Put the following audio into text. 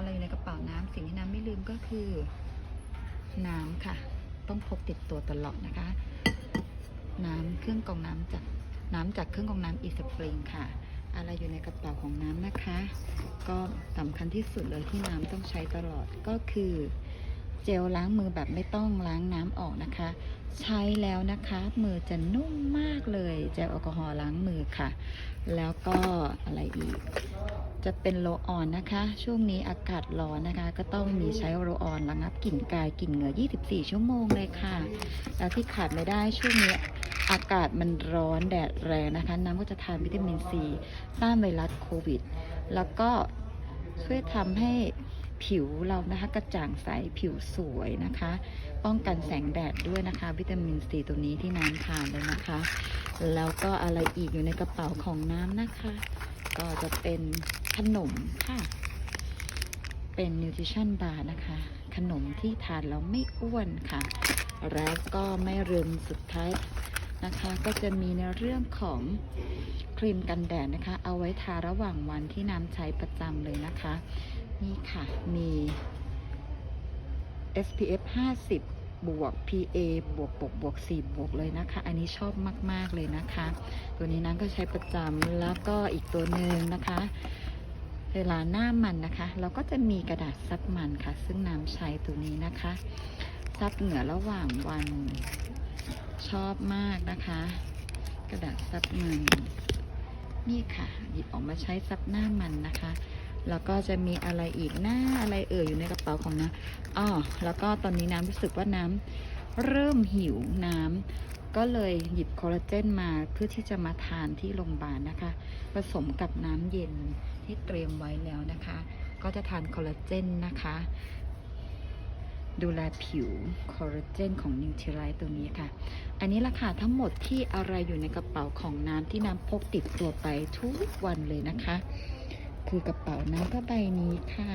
อะไรอยู่ในกระเป๋าน้ำสิ่งที่น้ำไม่ลืมก็คือ น้ำค่ะ ต้องพกติดตัวตลอดนะคะ น้ำเครื่องกรองน้ำจากน้ำจากเครื่องกรองน้ำอีสปริงค่ะ อะไรอยู่ในกระเป๋าของน้ำนะคะ ก็สำคัญที่สุดเลยที่น้ำต้องใช้ตลอดก็คือ เจลล้างมือแบบไม่ต้องล้างน้ำออกนะคะ ใช้แล้วนะคะ มือจะนุ่มมากเลยเจลแอลกอฮอล์ล้างมือค่ะ แล้วก็อะไรอีก จะเป็นโรลออนนะคะ ช่วงนี้อากาศร้อนนะคะ ก็ต้องมีใช้โรลออนระงับกลิ่นกายกลิ่นเหงื่อ 24 ชั่วโมงเลยค่ะ แล้วที่ขาดไม่ได้ช่วงนี้อากาศมันร้อนแดดแรงนะคะ น้ำก็จะทานวิตามินซีต้านไวรัสโควิด แล้วก็ช่วยทำให้ ผิวเรานะคะกระจ่างใสผิวสวยนะคะ ป้องกันแสงแดดด้วยนะคะ วิตามินซีตัวนี้ที่น้ำทานเลยนะคะ แล้วก็อะไรอีกอยู่ในกระเป๋าของน้ำนะคะ ก็จะเป็นขนมค่ะ เป็นนิวทริชั่นบาร์นะคะ ขนมที่ทานแล้วไม่อ้วนค่ะ แล้วก็ไม่ลืมสุดท้ายนะคะก็จะมีในเรื่องของครีมกันแดดนะคะ เอาไว้ทาระหว่างวันที่น้ำใช้ประจำเลยนะคะ นี่ค่ะ มี SPF 50 บวก PA บวกบวกบวก4บวกเลยนะคะ อันนี้ชอบมาก ๆ เลยนะคะ ตัวนี้นั้นก็ใช้ประจำแล้วก็อีกตัวหนึ่งนะคะ เวลาหน้ามันนะคะ เราก็จะมีกระดาษซับมันค่ะ ซึ่งน้ำใช้ตัวนี้นะคะ ซับเหงื่อระหว่างวันชอบมากนะคะ กระดาษซับมัน นี่ค่ะ หยิบออกมาใช้ซับหน้ามันนะคะ แล้วก็จะมีอะไรอีกหน้าอะไรเอ่ยอยู่ในกระเป๋าของน้ำอ๋อแล้วก็ตอนนี้น้ำรู้สึกว่าน้ำเริ่มหิวน้ำก็เลยหยิบคอลลาเจนมาเพื่อที่จะมาทานที่โรงพยาบาลนะคะ ผสมกับน้ำเย็นที่เตรียมไว้แล้วนะคะ ก็จะทานคอลลาเจนนะคะ ดูแลผิวคอลลาเจนของนิวทรไลท์ตัวนี้ค่ะ อันนี้ราคาทั้งหมดที่อะไรอยู่ในกระเป๋าของน้ำที่น้ำพกติดตัวไปทุกวันเลยนะคะ คือกระเป๋าน้ำผ้าใบนี้ค่ะ